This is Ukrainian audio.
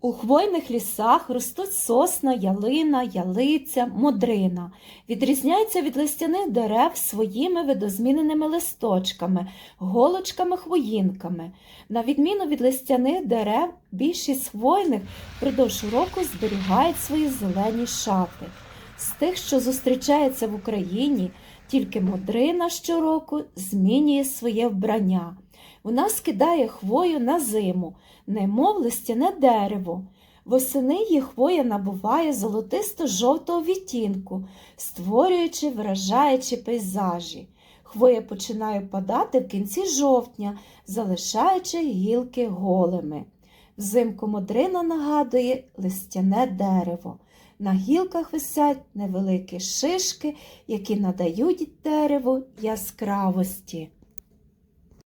У хвойних лісах ростуть сосна, ялина, ялиця, модрина. Відрізняються від листяних дерев своїми видозміненими листочками, голочками, хвоїнками. На відміну від листяних дерев, більшість хвойних впродовж року зберігають свої зелені шати. З тих, що зустрічаються в Україні, тільки модрина щороку змінює своє вбрання. Вона скидає хвою на зиму, немов листяне дерево. Восени її хвоя набуває золотисто-жовтого відтінку, створюючи вражаючі пейзажі. Хвоя починає падати в кінці жовтня, залишаючи гілки голими. Взимку модрина нагадує листяне дерево. На гілках висять невеликі шишки, які надають дереву яскравості.